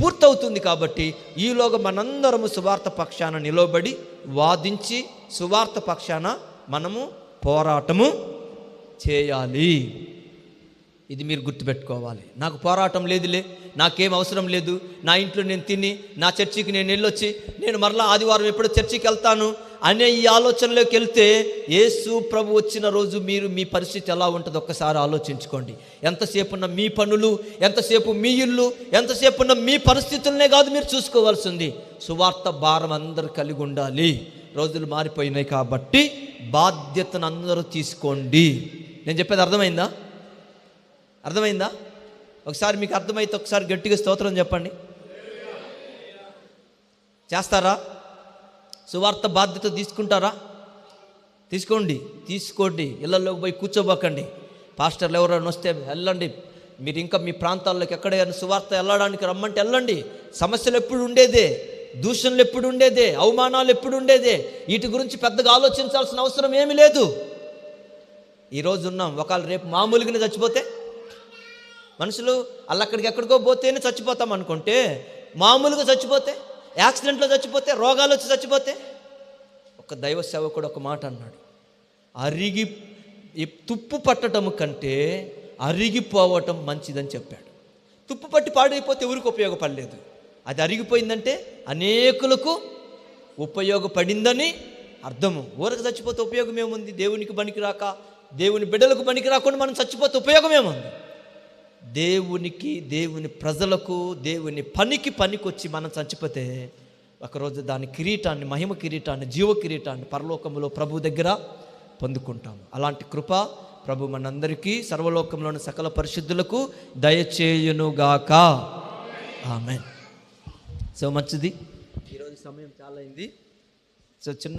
పూర్తవుతుంది కాబట్టి ఈలోగా మనందరము సువార్త పక్షాన నిలబడి వాదించి సువార్త పక్షాన మనము పోరాటము చేయాలి. ఇది మీరు గుర్తుపెట్టుకోవాలి. నాకు పోరాటం లేదులే నాకేం అవసరం లేదు. నా ఇంట్లో నేను తిని నా చర్చికి నేను వెళ్ళొచ్చి నేను మరలా ఆదివారం ఎప్పుడో చర్చికి వెళ్తాను అనే ఈ ఆలోచనలోకి వెళ్తే యేసు ప్రభు వచ్చిన రోజు మీరు మీ పరిస్థితి ఎలా ఉంటుందో ఒక్కసారి ఆలోచించుకోండి. ఎంతసేపు ఉన్న మీ పనులు ఎంతసేపు మీ ఇల్లు ఎంతసేపు ఉన్న మీ పరిస్థితులనే కాదు మీరు చూసుకోవాల్సింది. సువార్త భారం అందరూ కలిగి ఉండాలి. రోజులు మారిపోయినాయి కాబట్టి బాధ్యతను అందరూ తీసుకోండి. నేను చెప్పేది అర్థమైందా? అర్థమైందా? ఒకసారి మీకు అర్థమైతే ఒకసారి గట్టిగా స్తోత్రం చెప్పండి. చేస్తారా? సువార్త బాధ్యత తీసుకుంటారా? తీసుకోండి తీసుకోండి. ఇళ్ళల్లోకి పోయి కూర్చోబోకండి. పాస్టర్లు ఎవరైనా వస్తే వెళ్ళండి. మీరు ఇంకా మీ ప్రాంతాల్లోకి ఎక్కడైనా సువార్త వెళ్ళడానికి రమ్మంటే వెళ్ళండి. సమస్యలు ఎప్పుడు ఉండేదే? దూషణలు ఎప్పుడు ఉండేదే? అవమానాలు ఎప్పుడు ఉండేదే? వీటి గురించి పెద్దగా ఆలోచించాల్సిన అవసరం ఏమీ లేదు. ఈరోజు ఉన్నాం. ఒకవేళ రేపు మామూలుగానే చచ్చిపోతే మనుషులు అల్లక్కడికి ఎక్కడికో పోతేనే చచ్చిపోతాం అనుకుంటే మామూలుగా చచ్చిపోతే యాక్సిడెంట్లో చచ్చిపోతే రోగాలు వచ్చి చచ్చిపోతే ఒక దైవ సేవకుడు ఒక మాట అన్నాడు. అరిగి తుప్పు పట్టడం కంటే అరిగిపోవటం మంచిదని చెప్పాడు. తుప్పు పట్టి పాడైపోతే ఎవరికి ఉపయోగపడలేదు? అది అరిగిపోయిందంటే అనేకులకు ఉపయోగపడిందని అర్థము. ఊరకు చచ్చిపోతే ఉపయోగం ఏముంది? దేవునికి పనికి రాక దేవుని బిడ్డలకు పనికి రాకుండా మనం చచ్చిపోతే ఉపయోగం ఏముంది? దేవునికి దేవుని ప్రజలకు దేవుని పనికి పనికొచ్చి మనం చచ్చిపోతే ఒకరోజు దాని కిరీటాన్ని మహిమ కిరీటాన్ని జీవ కిరీటాన్ని పరలోకంలో ప్రభు దగ్గర పొందుకుంటాం అలాంటి కృప ప్రభు మనందరికీ సర్వలోకంలోని సకల పరిశుద్ధులకు దయచేయునుగాక. ఆమె సో మంచిది. ఈరోజు సమయం చాలా అయింది. సో చిన్న